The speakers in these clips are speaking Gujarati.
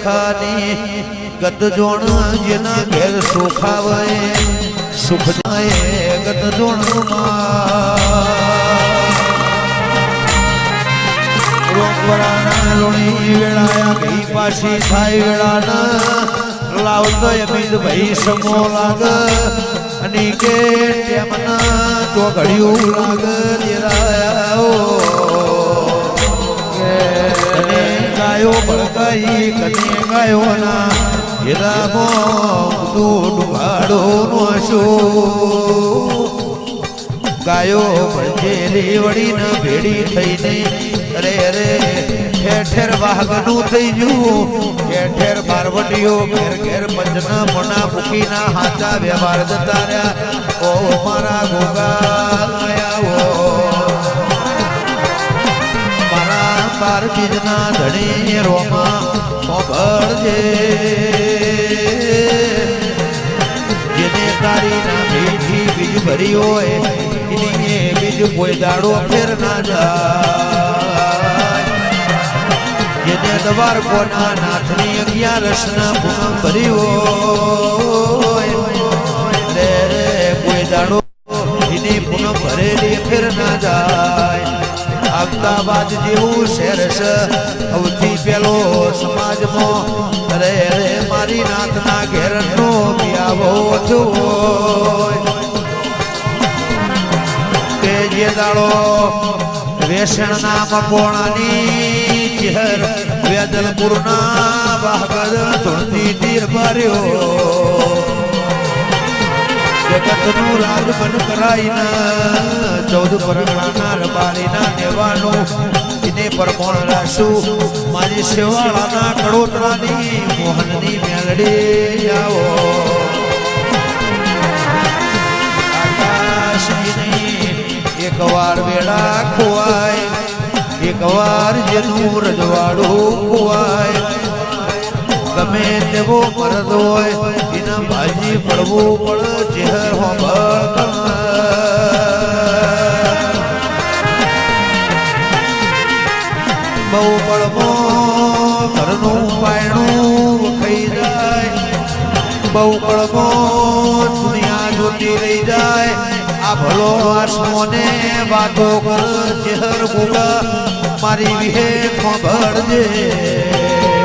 બખાની ગત જોણ જેના ઘેર સુખાવે સુખ જાય ગત જોણમાં. લોણી વેળાયા ગઈ પાછી થાય વેળાના. લાવતો અમિત ભાઈ સમો લાગ. ઘડિયું લાગ. ગાયો ભડકાઈ કને ગાયો ના. હીરામો દૂધ ભાડો નો શું. ગાયો ભજેલી વળીને ભેડી થઈને અરે અરે ઠેર ઠેર વાહગનું થઈ ગયું. ઠેર ઠેર બારવટીઓ ઘેર ઘેર પંજના પણા મૂકીના હાચા વ્યવહાર જતા રહ્યા. ઓ મારા ગોગા. બીજના ધણી રોમાં મોગળજે જેને તારીના મીઠી બીજ ભરી હોય, એને બીજ કોઈ દાડો ફેર ના જાય. જેને દવાર કોના નાથની અગિયાર રસના પૂનમ ભરી હોય રે કોઈ દાડો એને પૂનમ ભરેલી ફેર ના જાય. અમદાવાદ જેવું શહેર છે. સૌથી પેલો સમાજમાં, અરે અરે, મારી નાથના ઘેરનો નો થયો હોય કે જે દાડો વેસણના મકોણાની ચહેર, વેદલપુરના વાહગદ ધૂળતી તીર માર્યો જગતનું મન કરાઈને, ચૌદ પરગણાના રબારીના નેવાનું. એને પરમોણ રાશું? મારી શેવાળાના કડોતરાની મોહનની મેલડી આવો. આકાશની એક વાર વેળા ખોવાય, એક વાર જેનું રજવાડું ખોવાય. ગમે તેવો મરદ હોય ભાજી પડવું પડે ચહેર બહુ પડવો ઘરનું પાયણું ખાઈ જાય બહુ પડવો દુનિયા જોતી રહી જાય. આ ભલો આસમોને વાતો કર ચહેર બોલા મારી વિહે ખબર જેનો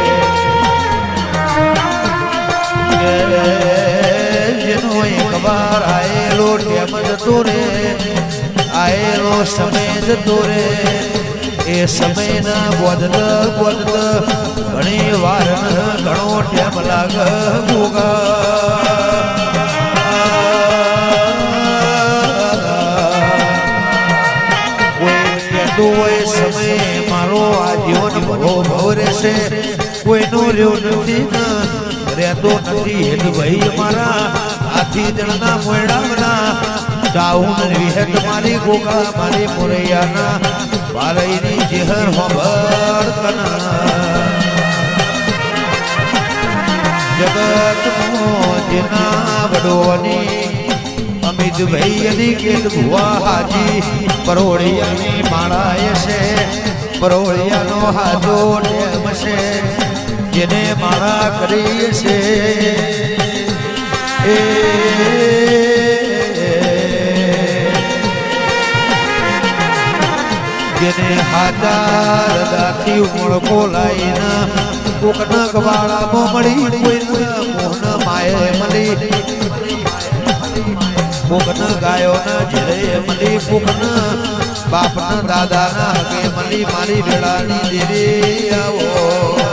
એક વાર આયેલો ટેમ જતો રે આયેલો સમય જતો રે એ સમયના બોધત બોધત ઘણી વાર ઘણો ટેમ લાગ કોઈ કહેતું હોય સમય મારો આ જીવન ભવો ભવ રહેશે, કોઈનો રહ્યો નથી રહેતો નથી હેત ભાઈ મારા હાથી દળના મોયડાના ચાઉન વિહેત મારી ગોગા, મારી મોરૈયાના. બારૈની જેહર હોબર જગત જેના વડોની અમિત ભાઈ અને કેત ભુવા હાજી. પરોળિયાની માળાએ છે. પરોળિયાનો હાજો ટેમ છે. માળા કરી છે. એ, જેને હાથા દાખી ઉમળકો લાઈને કોકના ગવાળામાં મળી કોઈના મોહન માયે મળી. કોકના ગાયોના જીરે મળી, કોકના બાપના દાદાના હગે મળી, મારી વેળાની દેવી આવો.